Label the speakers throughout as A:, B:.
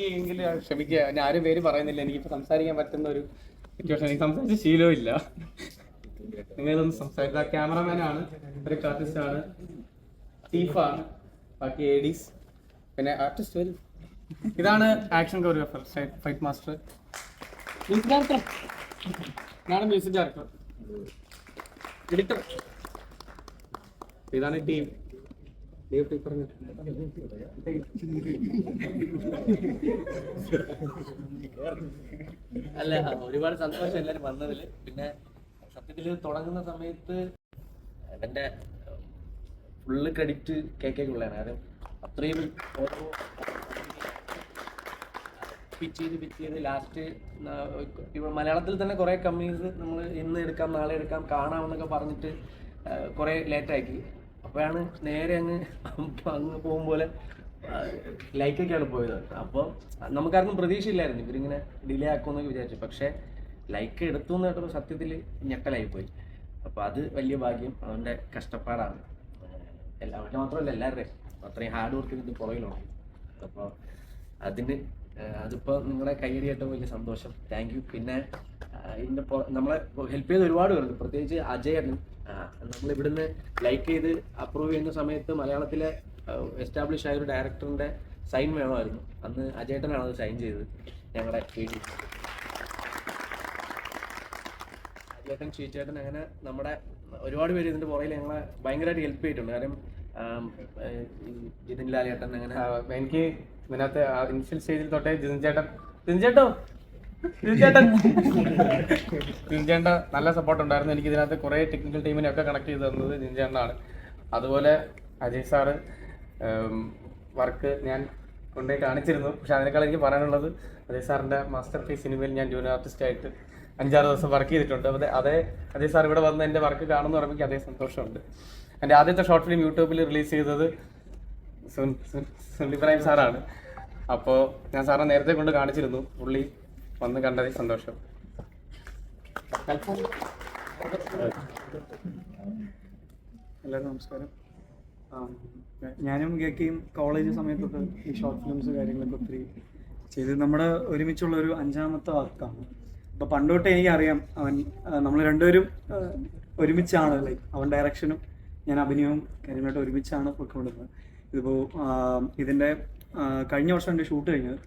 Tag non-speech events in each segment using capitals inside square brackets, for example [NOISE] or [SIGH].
A: എങ്കിലും ക്ഷമിക്കുക. ഞാൻ ആരും പേര് പറയുന്നില്ല. എനിക്കിപ്പോ സംസാരിക്കാൻ പറ്റുന്ന ഒരു സിറ്റുവേഷൻ എനിക്ക് സംസാരിച്ച ശീലവും ഇല്ല. നിങ്ങളൊന്ന് സംസാരിക്കുക ക്യാമറമാൻ ആണ്. ഒരു ആർട്ടിസ്റ്റ് ആണ്. ചീഫാണ് ബാക്കി ഏഡീസ് പിന്നെ ആർട്ടിസ്റ്റ് വരും. ഇതാണ് action choreographer fight master music director ഇതാണ് മ്യൂസിക് ഡയറക്ടർ എഡിറ്റർ ഇതാണ് ടീം
B: അല്ല ഒരുപാട് സന്തോഷം എല്ലാരും വന്നതിൽ. പിന്നെ സത്യത്തിൽ തുടങ്ങുന്ന സമയത്ത് എന്റെ ഫുള്ള് ക്രെഡിറ്റ് കെ കെക്കുള്ളതാണ് കാരണം അത്രയും ഓരോ പിച്ച് ചെയ്ത് പിച്ച് ചെയ്ത് ലാസ്റ്റ് ഇവിടെ മലയാളത്തിൽ തന്നെ കുറേ കമ്പനീസ് നമ്മൾ ഇന്ന് എടുക്കാം നാളെ എടുക്കാം കാണാമെന്നൊക്കെ പറഞ്ഞിട്ട് കുറേ ലേറ്റാക്കി അപ്പോഴാണ് നേരെ അങ്ങ് അങ്ങ് പോകും പോലെ ലൈക്കൊക്കെയാണ് പോയത്. അപ്പോൾ നമുക്കാർക്കും പ്രതീക്ഷയില്ലായിരുന്നു. ഇവരിങ്ങനെ ഡിലേ ആക്കുമെന്നൊക്കെ വിചാരിച്ചു. പക്ഷേ ലൈക്ക് എടുത്തു എന്ന് കേട്ടപ്പോൾ സത്യത്തിൽ ഞെട്ടലായി പോയി. അപ്പോൾ അത് വലിയ ഭാഗ്യം അവന്റെ കഷ്ടപ്പാടാണ്. എല്ലാവരുടെ മാത്രമല്ല എല്ലാവരുടെയും. അത്രയും ഹാർഡ് വർക്ക് ഇത് പുറകിലുണ്ട് അപ്പോൾ അതിന് അതിപ്പോൾ നിങ്ങളെ കൈയടി ഏറ്റവും വലിയ സന്തോഷം. താങ്ക് യു പിന്നെ ഇതിന്റെ നമ്മളെ ഹെൽപ്പ് ചെയ്ത് ഒരുപാട് പേരുണ്ട്. പ്രത്യേകിച്ച് അജയനും നമ്മൾ ഇവിടുന്ന് ലൈക്ക് ചെയ്ത് അപ്രൂവ് ചെയ്യുന്ന സമയത്ത് മലയാളത്തിലെ എസ്റ്റാബ്ലിഷ് ആയ ഒരു ഡയറക്ടറിന്റെ സൈൻ വേണമായിരുന്നു. അന്ന് അജേട്ടനാണ് അത് സൈൻ ചെയ്തത് ഞങ്ങളുടെ വീഡിയോ അജയേട്ടൻ ചീച്ചേട്ടൻ അങ്ങനെ നമ്മുടെ ഒരുപാട് പേര് ഇതിന്റെ പുറകിൽ ഞങ്ങളെ ഭയങ്കരമായിട്ട് ഹെൽപ്പ് ചെയ്തിട്ടുണ്ട്. കാരണം ജിതിൻ ലാലേട്ടൻ അങ്ങനെ
A: എനിക്ക് ഇതിനകത്ത് ഇനിഷ്യൽ സ്റ്റേജിൽ തൊട്ടേ ജിതിൻ ചേട്ടൻ ജിതിൻ ചേട്ടോ? ചേട്ടൻ നല്ല സപ്പോർട്ട് ഉണ്ടായിരുന്നു. എനിക്ക് ഇതിനകത്ത് കുറെ ടെക്നിക്കൽ ടീമിനെ ഒക്കെ കണക്ട് ചെയ്ത് തന്നത് ജിതിൻ അതുപോലെ അജയ് സാറ് വർക്ക് ഞാൻ കൊണ്ടുപോയി കാണിച്ചിരുന്നു. പക്ഷെ അതിനേക്കാൾ എനിക്ക് പറയാനുള്ളത് അജയ് സാറിന്റെ മാസ്റ്റർ പീസ് സിനിമയിൽ ഞാൻ ജൂനിയർ ആർട്ടിസ്റ്റ് ആയിട്ട് അഞ്ചാറ് ദിവസം വർക്ക് ചെയ്തിട്ടുണ്ട്. അതെ അതേ അജയ് സാർ ഇവിടെ വന്ന് എന്റെ വർക്ക് കാണുമെന്ന് പറയുമ്പോൾ അതേ സന്തോഷമുണ്ട്. എന്റെ ആദ്യത്തെ ഷോർട്ട് ഫിലിം യൂട്യൂബിൽ റിലീസ് ചെയ്തത് സുൻ- സുൻ- സുനിൽ ഇബ്രാഹിം സാറാണ് അപ്പോൾ ഞാൻ സാറിനെ നേരത്തെ കൊണ്ട് കാണിച്ചിരുന്നു. പുള്ളി വന്ന് കണ്ടതിൽ സന്തോഷം.
C: എല്ലാവർക്കും നമസ്കാരം. ഞാനും ഗേക്കയും കോളേജ് സമയത്തൊക്കെ ഈ ഷോർട്ട് ഫിലിംസ് കാര്യങ്ങളൊക്കെ ഒത്തിരി ചെയ്ത് നമ്മുടെ ഒരുമിച്ചുള്ള ഒരു അഞ്ചാമത്തെ വർക്കാണ്. അപ്പോൾ പണ്ടോട്ടേ എനിക്കറിയാം അവൻ നമ്മൾ രണ്ടുപേരും ഒരുമിച്ചാണ് ലൈക്ക് അവൻ ഡയറക്ഷനും ഞാൻ അഭിനയവും കാര്യങ്ങളായിട്ട് ഒരുമിച്ചാണ് പൊയ്ക്കൊണ്ടിരുന്നത്. ഇതിപ്പോൾ ഇതിന്റെ ആ, കഴിഞ്ഞ വർഷം എന്റെ ഷൂട്ട് കഴിഞ്ഞത്.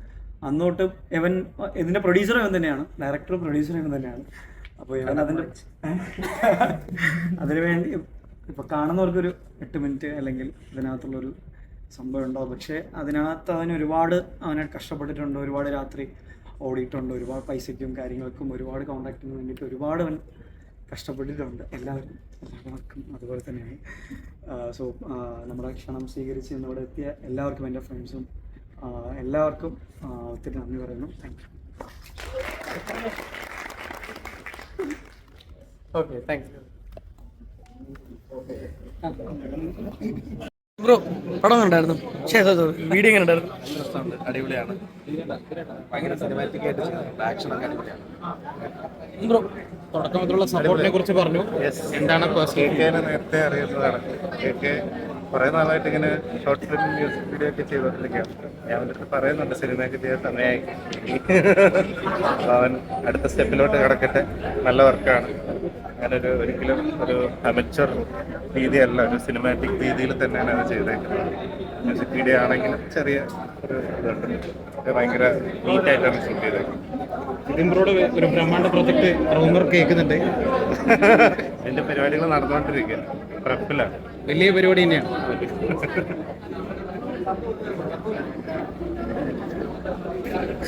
C: അന്ന് തൊട്ട് ഇവൻ ഇതിന്റെ പ്രൊഡ്യൂസർ ഇവൻ തന്നെയാണ്. ഡയറക്ടർ പ്രൊഡ്യൂസർ ഇവൻ തന്നെയാണ്. അപ്പോൾ ഇവൻ അതിന്റെ [LAUGHS] അതിനു വേണ്ടി ഇപ്പൊ കാണുന്നവർക്കൊരു എട്ട് മിനിറ്റ് അല്ലെങ്കിൽ ഇതിനകത്തുള്ളൊരു സംഭവം ഉണ്ടോ പക്ഷേ അതിനകത്ത് അവൻ ഒരുപാട് അവനെ കഷ്ടപ്പെട്ടിട്ടുണ്ട് ഒരുപാട് രാത്രി ഓടിയിട്ടുണ്ട് ഒരുപാട് പൈസയ്ക്കും കാര്യങ്ങൾക്കും ഒരുപാട് കോണ്ടാക്റ്റിന് വേണ്ടിയിട്ട് ഒരുപാട് അവൻ കഷ്ടപ്പെട്ടിട്ടുണ്ട്. എല്ലാവരും എല്ലാവർക്കും അതുപോലെ തന്നെയാണ്. സോ നമ്മുടെ ക്ഷണം സ്വീകരിച്ച് ഇന്നിവിടെ എത്തിയ എല്ലാവർക്കും എന്റെ ഫ്രണ്ട്സും എല്ലാവർക്കും ഒത്തിരി നന്ദി പറയുന്നു. Thank you
A: okay thanks
D: bro പടം കണ്ടായിരുന്നു. ശരി വീഡിയോ എങ്ങനെ ഉണ്ടായിരുന്നു?
B: അടിപൊളിയാണ്. ഭയങ്കര സിനിമാറ്റിക് ആയിട്ട് ആക്ഷനൊക്കെ അടിപൊളിയാണ്.
A: ബ്രോ തുടക്കം മുതലുള്ള സപ്പോർട്ടിനെ കുറിച്ച് പറഞ്ഞു. എന്താണ്
E: നേരത്തെ അറിയുന്നതാണ്. കുറെ നാളായിട്ട് ഇങ്ങനെ ഷോർട്ട് ഫിലിം മ്യൂസിക് വീഡിയോ ഒക്കെ ചെയ്തോണ്ടിരിക്കുകയാണ്. ഞാൻ അവന്റെ പറയുന്നുണ്ട് സിനിമയൊക്കെ ചെയ്യാൻ സമയമായി അവൻ അടുത്ത സ്റ്റെപ്പിലോട്ട് കിടക്കട്ടെ. നല്ല വർക്കാണ് അങ്ങനൊരു ഒരിക്കലും ഒരു അമച്ചർ രീതിയല്ല ഒരു സിനിമാറ്റിക് രീതിയിൽ തന്നെയാണ് അത് ചെയ്തേക്കുന്നത്. മ്യൂസിക് വീഡിയോ ആണെങ്കിലും ചെറിയ ഒരു ഇതുണ്ട്. ഇത് ഭയങ്കര നീറ്റായിട്ടാണ് ഷൂട്ട് ചെയ്തേക്കുന്നത്.
A: ഇതിമ്പ്രോട് ഒരു ബ്രഹ്മാണ്ട പ്രൊജക്ട് റൂമർ കേൾക്കുന്നുണ്ട്. [LAUGHS]
E: എന്റെ പരിപാടികൾ നടന്നുകൊണ്ടിരിക്കുക പ്രപ്പിലാണ്
A: വലിയ പരിപാടി തന്നെയാണ്.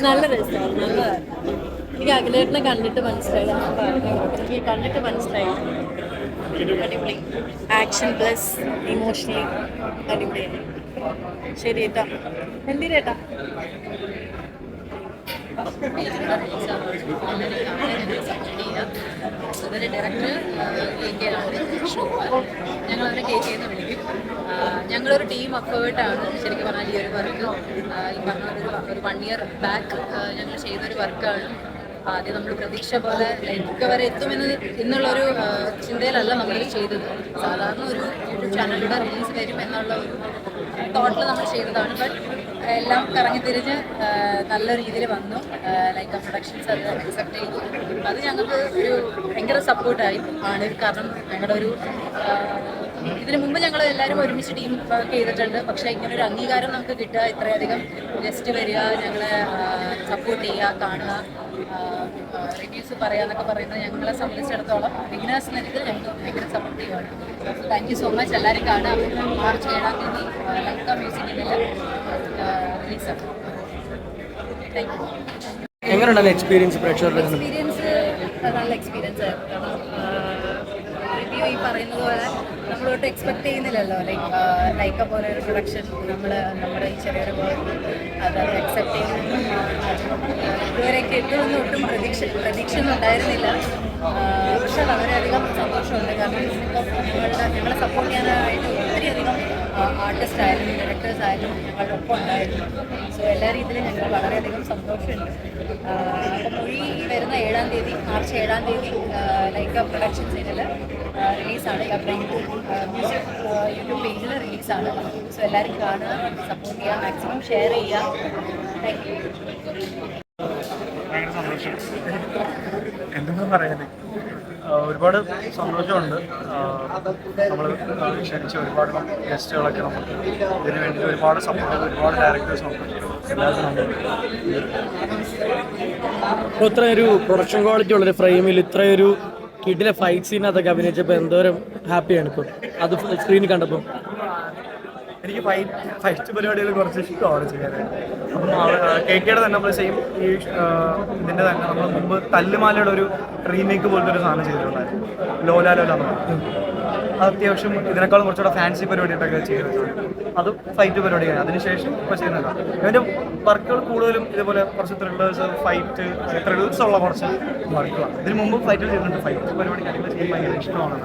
F: നല്ല രസമാണ്. നല്ല എനിക്ക് അഖിലേട്ടനെ കണ്ടിട്ട് മനസ്സിലായി. എനിക്ക് കണ്ടിട്ട് മനസ്സിലായി. അടിപൊളി. ആക്ഷൻ പ്ലസ് ഇമോഷണലി അടിപൊളിയാണ് ശരി ഏട്ടാ. എന്തിനേട്ടാ
G: അതിന്റെ ഡയറക്ടർ ഞങ്ങൾ അവരെ കെ കെ എന്ന് വിളിക്കും. ഞങ്ങളൊരു ടീം അഫേർട്ടാണ് ശരിക്കും പറഞ്ഞാൽ ഈ ഒരു വർക്ക് ഈ പറഞ്ഞ ഒരു വൺ ഇയർ ബാക്ക് ഞങ്ങൾ ചെയ്തൊരു വർക്കാണ് ആദ്യം നമ്മൾ പ്രതീക്ഷ പോലെ ലൈക്ക് വരെ എത്തുമെന്ന് എന്നുള്ളൊരു ചിന്തയിലല്ല നമ്മൾ ചെയ്തത്. സാധാരണ ഒരു ചാനലിലൂടെ റിലീസ് വരും എന്നുള്ള ഒരു തോട്ടിൽ നമ്മൾ ചെയ്തതാണ്. ബട്ട് എല്ലാം കറങ്ങി തിരിഞ്ഞ് നല്ല രീതിയിൽ വന്നു. ലൈക്ക് പ്രൊഡക്ഷൻസ് അത് അക്സെപ്റ്റ് ചെയ്തു. അത് ഞങ്ങൾക്ക് ഒരു ഭയങ്കര സപ്പോർട്ടായി ആണ് കാരണം ഞങ്ങളുടെ ഒരു ഇതിന് മുമ്പ് ഞങ്ങൾ എല്ലാവരും ഒരുമിച്ച് ടീം വർക്ക് ചെയ്തിട്ടുണ്ട്. പക്ഷേ ഇങ്ങനെ ഒരു അംഗീകാരം നമുക്ക് കിട്ടുക ഇത്രയധികം ഗസ്റ്റ് വരിക ഞങ്ങളെ സപ്പോർട്ട് ചെയ്യുക കാണുക റിവ്യൂസ് പറയുക എന്നൊക്കെ പറയുന്നത് ഞങ്ങളെ സംബന്ധിച്ചിടത്തോളം ബിഗിനേഴ്സ് നിലയ്ക്ക് ഞങ്ങൾക്ക് ഭയങ്കര സപ്പോർട്ട് ചെയ്യുവാണ്. താങ്ക് യു സോ മച്ച് എല്ലാവരും കാണുക മാർച്ച് ഏഴാം തീയതി ലങ്ക മ്യൂസിക്കിന്റെ
D: എങ്ങനെയുണ്ടായിരുന്നു എക്സ്പീരിയൻസ് പ്രേക്ഷകരുടെ?
G: എക്സ്പീരിയൻസ് നല്ല എക്സ്പീരിയൻസ് റിവ്യൂ ഈ പറയുന്നത് പോലെ നമ്മളോട്ട് എക്സ്പെക്ട് ചെയ്യുന്നില്ലല്ലോ. ലൈക്ക് ലൈക്ക പോലെ ഒരു പ്രൊഡക്ഷൻ നമ്മൾ നമ്മുടെ ഈ ചെറിയൊരു അത് അക്സെപ്റ്റ് ചെയ്യുന്നു. ഇതുവരെ എത്തുമെന്ന് ഒട്ടും പ്രതീക്ഷ പ്രതീക്ഷ ഒന്നും ഉണ്ടായിരുന്നില്ല പക്ഷെ വളരെയധികം സന്തോഷമുണ്ട്. കാരണം ഞങ്ങളുടെ ഞങ്ങളെ സപ്പോർട്ട് ചെയ്യാനായിട്ട് ഒത്തിരിയധികം ആർട്ടിസ്റ്റ് ആയാലും ഡയറക്ടേഴ്സ് ആയാലും ഞങ്ങളുടെ ഒപ്പം ഉണ്ടായിരുന്നു. സോ എല്ലാ രീതിയിലും ഞങ്ങൾ വളരെയധികം സന്തോഷമുണ്ട്. അപ്പം മൊഴി വരുന്ന ഏഴാം തീയതി മാർച്ച് ഏഴാം തീയതി ലൈക്ക പ്രൊഡക്ഷൻ സീരിയൽ റിലീസാണ് അപ്പം യൂട്യൂബ് യൂട്യൂബ് പേജിൽ റിലീസാണ് സോ എല്ലാവരും കാണുക സപ്പോർട്ട് ചെയ്യുക മാക്സിമം ഷെയർ ചെയ്യുക. താങ്ക് യു
C: എന്തെന്ന് പറയാൻ ഒരുപാട് സന്തോഷമുണ്ട്. നമ്മൾ ക്ഷണിച്ച ഒരുപാട് ഗസ്റ്റുകളൊക്കെ നമുക്ക് ഇതിന് വേണ്ടി ഒരുപാട് സപ്പോർട്ട് ഒരുപാട് ഡയറക്ടേഴ്സ് ഉണ്ട്. എല്ലാവർക്കും നന്ദി
D: ഇപ്പോൾ ഇത്ര ഒരു പ്രൊഡക്ഷൻ ക്വാളിറ്റി ഉള്ളൊരു ഫ്രെയിമിൽ ഇത്രയൊരു കിഡിലെ ഫൈറ്റ് സീനകത്തൊക്കെ അഭിനയിച്ചപ്പോൾ എന്തോരം ഹാപ്പിയാണ് ഇപ്പോൾ അത് സ്ക്രീനിൽ കണ്ടപ്പോൾ
C: എനിക്ക് ഫൈറ്റ് ഫൈറ്റ് പരിപാടികൾ കുറച്ച് ഇഷ്ടമാണ് ചെയ്യാനായിട്ട്. അപ്പം കെ കെയുടെ തന്നെ നമ്മൾ സെയിം ഈ ഇതിന്റെ തന്നെ നമ്മൾ മുമ്പ് തല്ലുമാലയുടെ ഒരു റീമേക്ക് പോലത്തെ ഒരു സാധനം ചെയ്തിട്ടുണ്ടായിരുന്നു. ലോല ലോല. അത് അത്യാവശ്യം ഇതിനേക്കാളും കുറച്ചുകൂടെ ഫാൻസി പരിപാടിയായിട്ടൊക്കെ ചെയ്തിട്ടുണ്ട്. അതും ഫൈറ്റ് പരിപാടിയാണ്. അതിനുശേഷം ഇപ്പോൾ ചെയ്യുന്നതാണ് അതിന്റെ വർക്കുകൾ കൂടുതലും ഇതുപോലെ കുറച്ച് ത്രില്ലേഴ്സ് ഫൈറ്റ് ത്രില്ലേഴ്സ് ഉള്ള കുറച്ച് വർക്കുകളാണ്. ഇതിന് മുമ്പ് ഫൈറ്റ് ചെയ്തിട്ടുണ്ട്. ഫൈറ്റ് പരിപാടി കാര്യങ്ങൾ ചെയ്യാൻ ഭയങ്കര ഇഷ്ടമാണ്